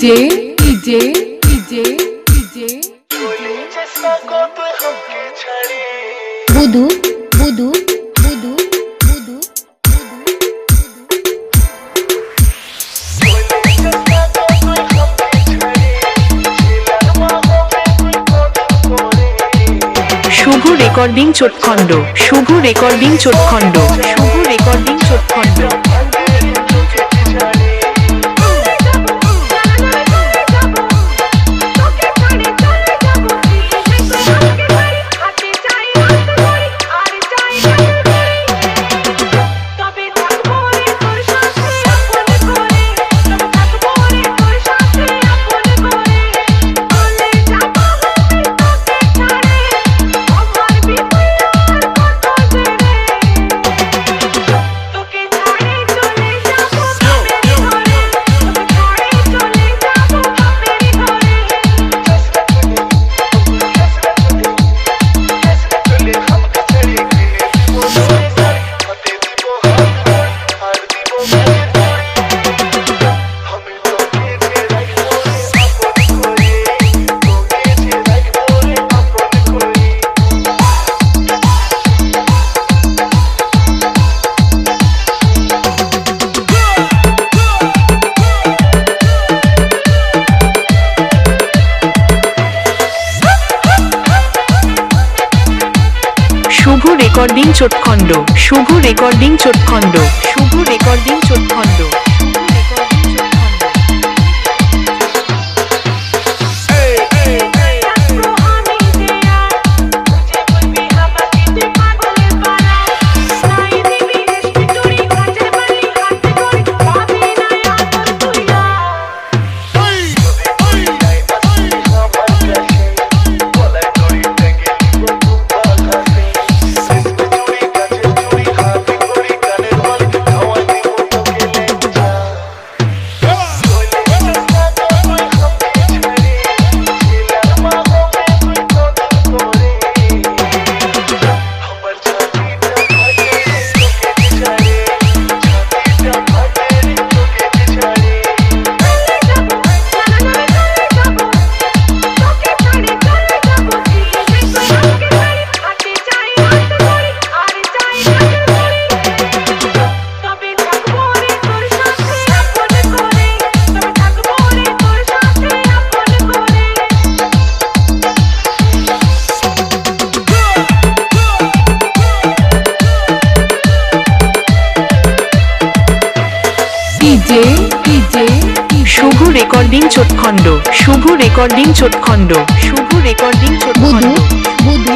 DJ, DJ, DJ, DJ. Budu, Budu, Budu, Budu, Shubho recording চোটখণ্ড Shubho recording চোটখণ্ড Shubho recording চোটখণ্ড recording চোটখণ্ড শুভ রেকর্ডিং চোটখণ্ড শুভ রেকর্ডিং চোটখণ্ড রেকর্ডিং ছোটখণ্ড শুভ রেকর্ডিং বুধু বুধু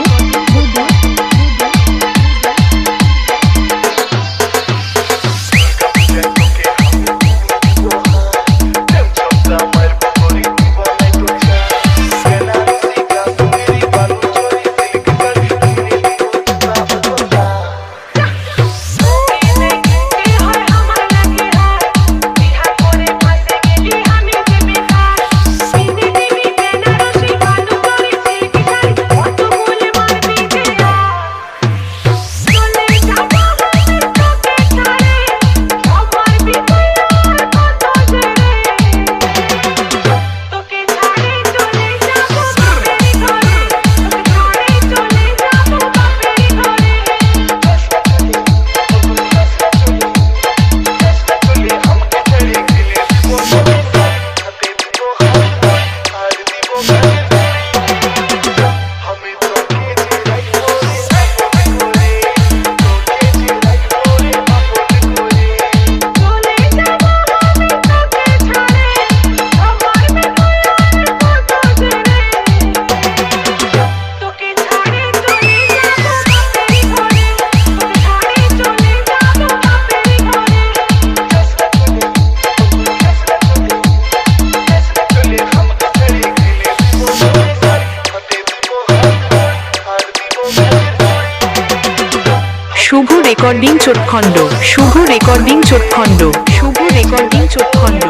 রেকর্ডিং চোটখণ্ড শুভ রেকর্ডিং চোটখণ্ড শুভ রেকর্ডিং চোটখণ্ড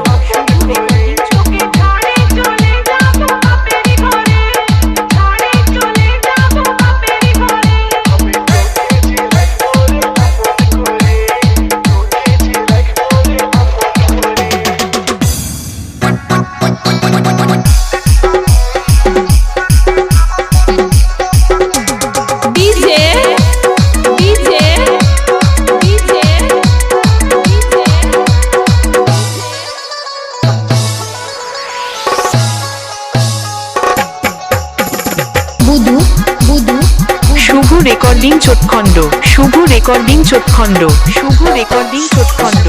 রেকর্ডিং চোটখণ্ড শুভ রেকর্ডিং চোটখণ্ড শুভ রেকর্ডিং চোটখণ্ড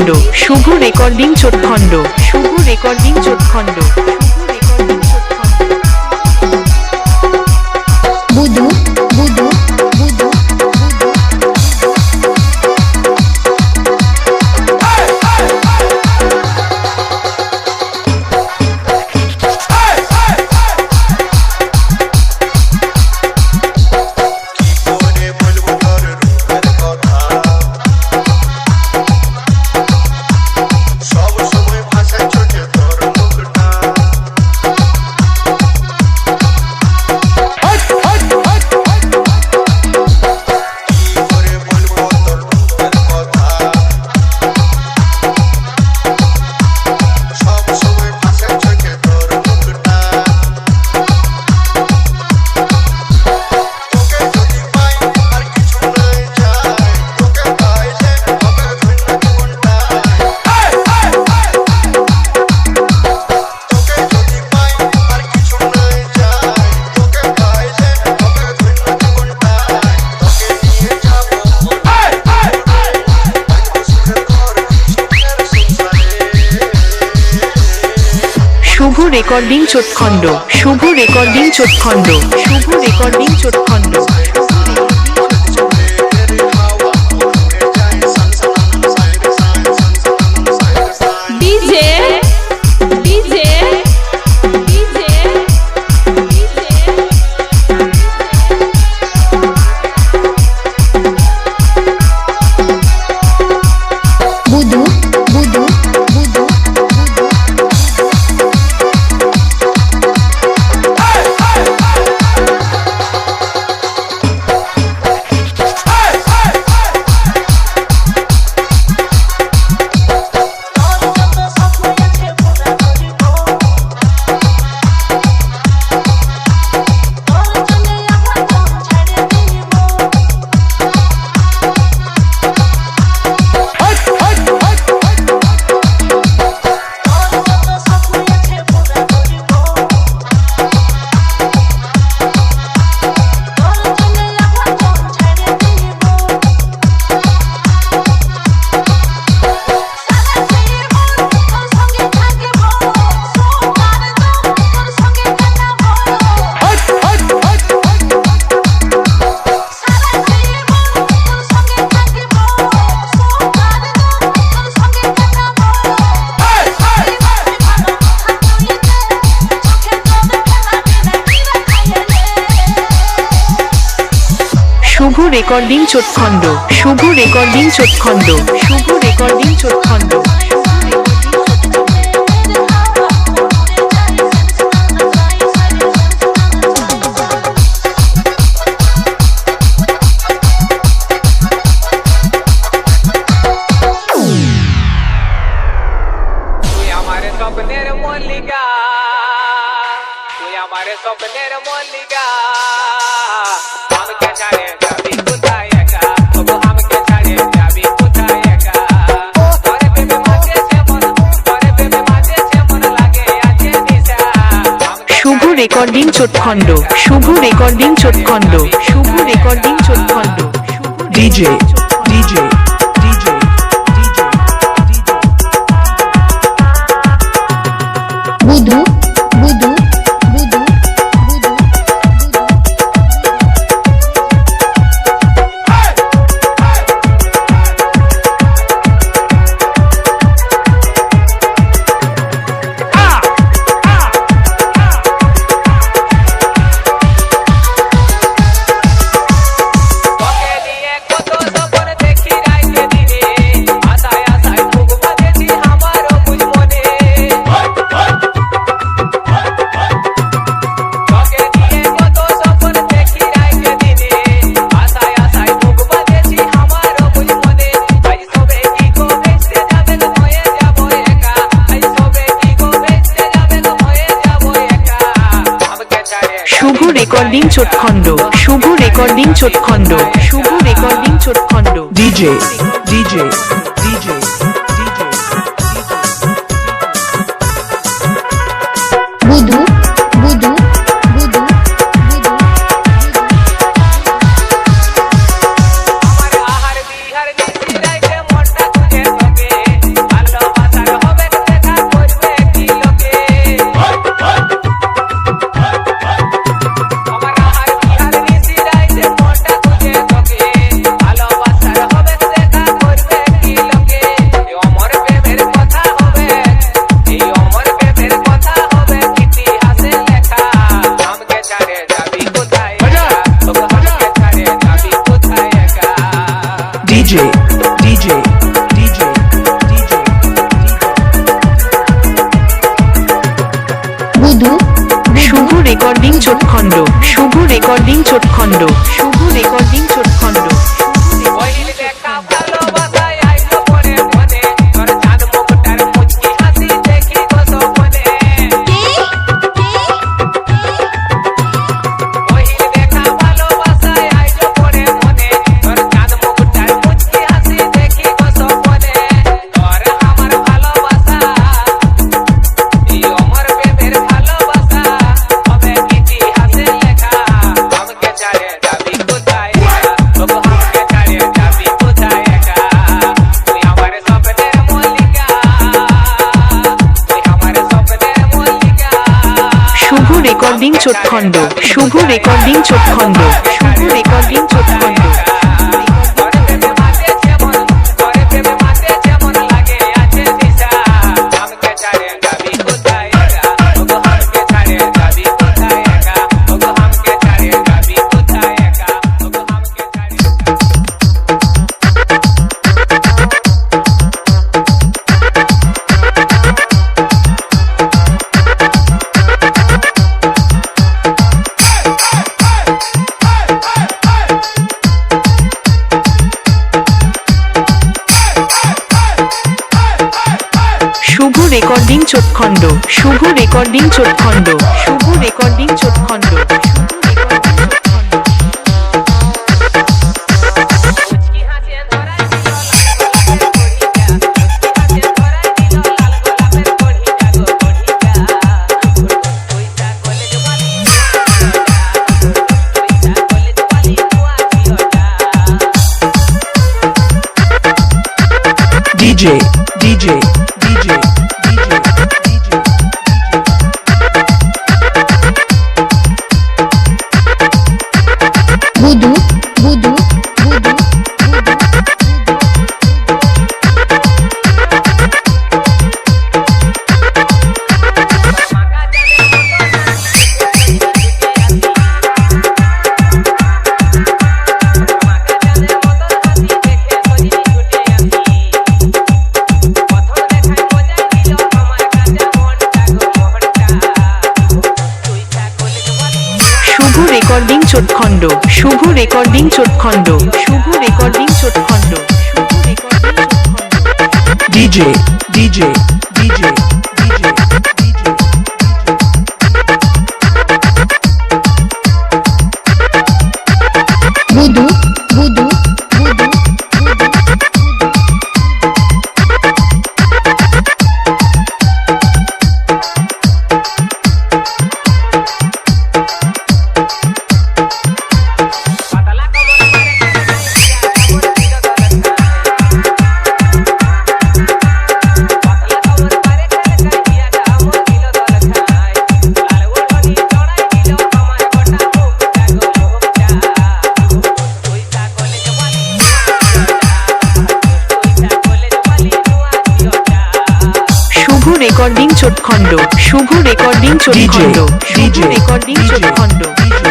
চোটখণ্ড শুভ রেকর্ডিং চোটখণ্ড শুভ রেকর্ডিং চোটখণ্ড রেকর্ডিং চোৎখণ্ড শুভ রেকর্ডিং চোটখণ্ড শুভ রেকর্ডিং চোৎখণ্ড রেকর্ডিং চোটখণ্ড শুভ রেকর্ডিং চোটখণ্ড শুভ রেকর্ডিং চোটখণ্ড স্বপ্নের মল্লিকা তুই আমার স্বপ্নের মল্লিকা রেকর্ডিং চোটখণ্ড শুভ রেকর্ডিং চোটখণ্ড শুভ রেকর্ডিং চোটখণ্ড DJ DJ Budhu Budhu recording চোটখণ্ড শুভ রেকর্ডিং চোটখণ্ড শুভ রেকর্ডিং চোটখণ্ড ডিজে ডিজে ছোটখণ্ড চোখখণ্ড শুভ রেকর্ডিং চোখখণ্ড রেকর্ডিং চোখখণ্ড শুভ রেকর্ডিং চোখখণ্ড শুভ রেকর্ডিং চোখখণ্ড DJ, DJ. চোটখণ্ড শুভ রেকর্ডিং চোটখণ্ড শুভ রেকর্ডিং চোটখণ্ড DJ DJ DJ recording to the condo. DJ.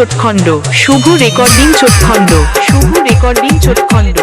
চোটখণ্ড শুভ রেকর্ডিং চোটখণ্ড শুভ রেকর্ডিং চোটখণ্ড